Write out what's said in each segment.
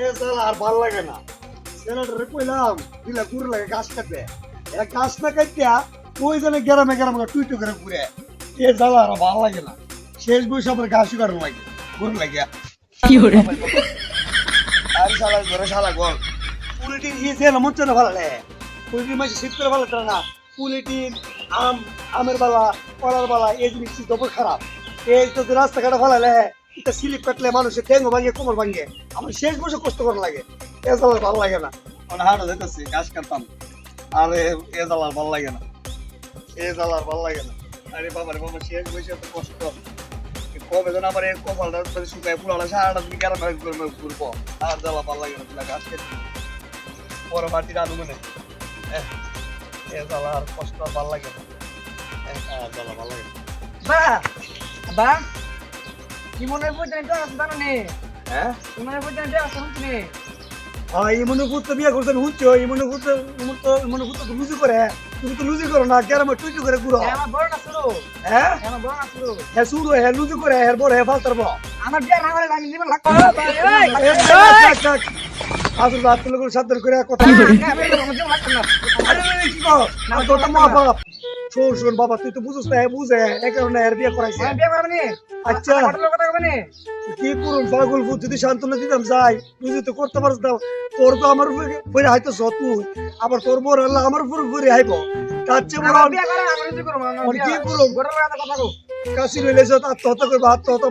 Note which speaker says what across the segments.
Speaker 1: এ আর ভালো লাগে না। ছেলেটারে কইলাম দিলা গুড় লাগে গাছ কাটবে এরা গাছ না কাটিয়া ওই জন্য গ্রামে গ্রামে টুইটু করে ঘুরে। এ শালা আর ভালো লাগে না। শেষ বয়সে আমার গাছ কাটানো লাগে গুড় লাগিয়া আর শালা ঘরে শালা গল। পুলিটিন ইয়েছে না মন না ভালো লাগে পুলিটিন মাসে শীত করে ভালো লাগে না। পুলিটিন আম আমের বালা কলার বালা এই জিনিস খারাপ। এই তো রাস্তাঘাটে ভালো এটা স্লিপ কাটলে মানুষের ঠেঙ্গো ভাঙে কোমর ভাঙে। আমার শেষ বসে কষ্ট করা লাগে। এ জ্বালার ভালো লাগে না। মানে হাঁটা যেতেছি গাছ কাটতাম। আর এ- জ্বালার ভালো লাগে না। এ জ্বালার ভালো লাগে না। আরে বাবা রে বাবা শেষ বসে এত কষ্ট। কবে যেন আমার এই কপালটা শুকায় পুরানো সারাটা তুমি কেন ঘুরবো। আর জ্বালা ভালো লাগে না গাছ কেটে পরে মাটির আনু মনে। এহ, এ জ্বালা আর কষ্ট ভালো লাগে না। জ্বালা ভালো লাগে না।
Speaker 2: বা বা। কি মনে পর্যন্ত আছে জানো নে
Speaker 1: হ্যাঁ?
Speaker 2: কি মনে পর্যন্ত আছে শুনছি
Speaker 1: হ্যাঁ মনে পুত্র বিয়ে করছেন হুঁচো এই মনে পুত্র মনে পুত্র তো লুজি করে তুমি তো লুজি করো না গ্রামে টুইটু করে ঘুরো
Speaker 2: আমার বড় না শুরু।
Speaker 1: হ্যাঁ?
Speaker 2: আমার বড় না শুরু।
Speaker 1: হ্যাঁ শুরু হ্যাঁ লুজি করে হ্যাঁ বড় হ্যাঁ ফালতার বড়
Speaker 2: আমার বিয়ে না হলে আমি জীবন লাগবে
Speaker 1: আসল বাদ তুলে করে করে কথা আরে কি কর? না তো তো মা বাপ। শোন শোন বাবা তুই তো বুঝছ না বুঝে এ কারণে এর বিয়ে করাইছে।
Speaker 2: নি।
Speaker 1: আচ্ছা। কি করুন পাগল ভূত যদি সান্ত্বনা দিতাম যাই। তুই যদি করতে পারস না তোর তো আমার উপরে হাইতেছ তুই। আবার তোর বর আল্লাহ আমার উপরে উপরে হাইব। তার চেয়ে বড়
Speaker 2: করে আমি
Speaker 1: কি করুম?
Speaker 2: গরম কথা কো
Speaker 1: কাশি রইলে আত্মহত্যা করব আত্মহত্যা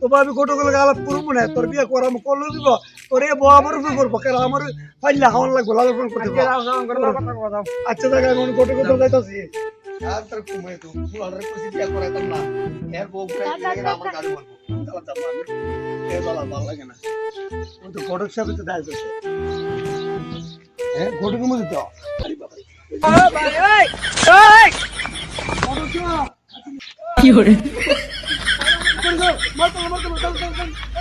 Speaker 1: তোমার আমি গেলে আলাপ করব না তোর বিয়ে করাম করলে দিব বউ আমার উপরে করব। কেন আমার ফাইলে হাওয়ান লাগবো লাল ফোন করতে আচ্ছা দেখা এখন গোটো গোটো যাইতাছি। গোটক সাহেব তো দায় করছে। হ্যাঁ গোটক মধ্যে তো। আরে বাবা।
Speaker 2: ও ভাই ওই ওই।
Speaker 1: গোটক সাহেব।
Speaker 3: কি hore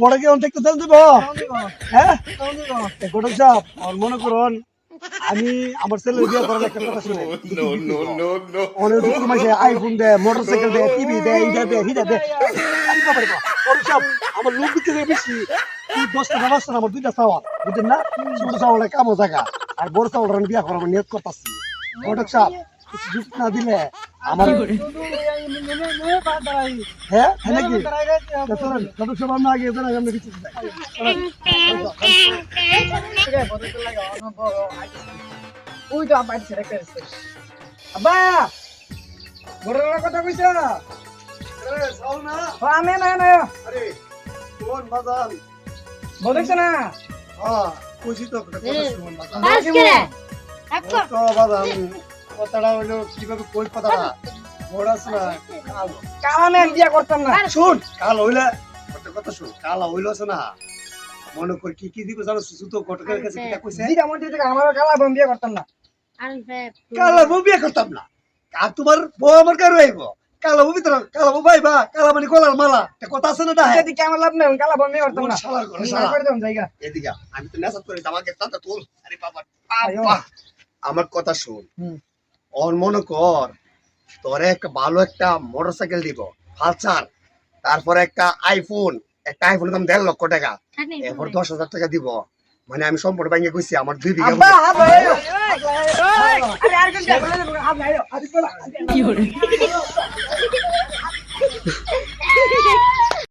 Speaker 1: বড় কি অনেক তো দিব? হ্যাঁ? সাহেব মনে করুন আমি আমার ছেলের বিয়ে করার একটা কথা শুনে। অনেক দুঃখ মাসে আইফোন দেয় মোটরসাইকেল দেয় টিভি দেয় দেয় হিটা দেয় আমি সাহেব, আমার লোক দিতে যায় বেশি তুই দশটা না আমার দুইটা চাওয়া বুঝলেন না? ছোট চাওয়ালে কামো জায়গা আর বড় চাওয়াল আমি বিয়ে করার নিয়োগ করতেছি। সাহেব কিছু যুক্ত না দিলে আমার হ্যাঁ? হ্যাঁ নাকি? তা চলেন, সাহেব আমরা আগে এদের আগে আমরা কিছু।
Speaker 2: ওই তো আব্বা ছেড়ে গেছে আব্বা! বড় কথা কইছ?
Speaker 1: আরে, চাও না?
Speaker 2: আমি না
Speaker 1: আরে।
Speaker 2: বলেছ
Speaker 1: হ্যাঁ, কইছি তো কথা কথাটা কীভাবে কই কথাটা? বড় আছে না, কাল।
Speaker 2: কাল আমি আর বিয়ে করতাম না।
Speaker 1: শুন, কাল হইলে, কথা শুন, কাল হইল না, মনে কর কি কি দিব জানো সুতো ঘটকের কাছে কিটা কইছে?
Speaker 2: দিদা মধ্যে থেকে আমার কালা আমি বিয়ে করতাম না।
Speaker 1: কালা বউ বিয়ে করতাম না। আর তোমার বউ আমার কারও আইব? কালা বউ ভিতর কালা বউ ভাই বা কালা মানে কলার মালা। একটা কথা আছে না না
Speaker 2: এদিকে আমার লাভ নেই কালা বিয়ে করতাম না।
Speaker 1: শালার ঘরে শালা।
Speaker 2: করে দিলাম জায়গা।
Speaker 1: এদিকে আমি তো নেশা করে আমাকে তাতে তোল। আরে বাবা আমার কথা শোন। ওর মনে কর তোরে একটা ভালো একটা মোটর সাইকেল দিব পালসার তারপরে একটা আইফোন একটা আইফোন দাম দেড় লক্ষ টাকা এরপর দশ হাজার টাকা দিব মানে আমি সম্পূর্ণ ব্যাংকে কইছি আমার দুই বিঘা
Speaker 3: কি